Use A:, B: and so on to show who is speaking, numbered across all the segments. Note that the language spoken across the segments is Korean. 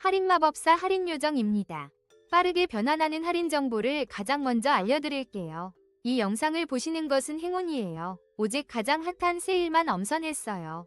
A: 할인마법사 할인요정입니다. 빠르게 변환하는 할인 정보를 가장 먼저 알려드릴게요. 이 영상을 보시는 것은 행운이에요. 오직 가장 핫한 세일만 엄선했어요.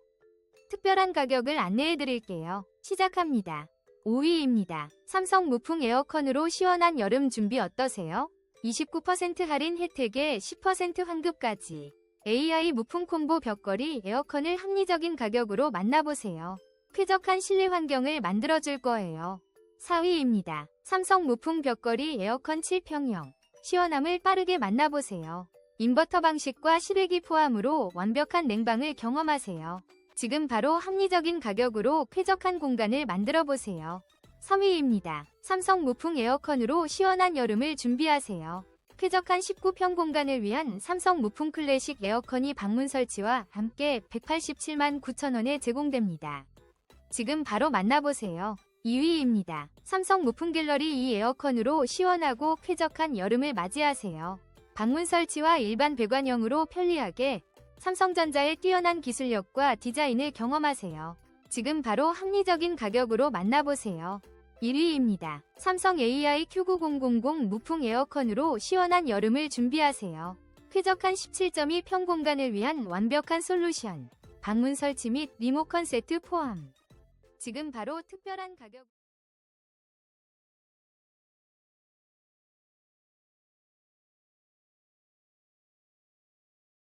A: 특별한 가격을 안내해드릴게요. 시작합니다. 5위입니다. 삼성 무풍 에어컨으로 시원한 여름 준비 어떠세요? 29% 할인 혜택에 10% 환급까지. AI 무풍 콤보 벽걸이 에어컨을 합리적인 가격으로 만나보세요. 쾌적한 실내 환경을 만들어줄 거예요. 4위입니다. 삼성 무풍 벽걸이 에어컨 7평형. 시원함을 빠르게 만나보세요. 인버터 방식과 실외기 포함으로 완벽한 냉방을 경험하세요. 지금 바로 합리적인 가격으로 쾌적한 공간을 만들어 보세요. 3위입니다. 삼성 무풍 에어컨으로 시원한 여름을 준비하세요. 쾌적한 19평 공간을 위한 삼성 무풍 클래식 에어컨이 방문 설치와 함께 187만 9천원에 제공됩니다. 지금 바로 만나보세요. 2위입니다. 삼성 무풍 갤러리 이 에어컨으로 시원하고 쾌적한 여름을 맞이하세요. 방문 설치와 일반 배관형으로 편리하게 삼성전자의 뛰어난 기술력과 디자인을 경험하세요. 지금 바로 합리적인 가격으로 만나보세요. 1위입니다. 삼성 AI Q9000 무풍 에어컨으로 시원한 여름을 준비하세요. 쾌적한 17.2평 공간을 위한 완벽한 솔루션. 방문 설치 및 리모컨 세트 포함. 지금 바로 특별한 가격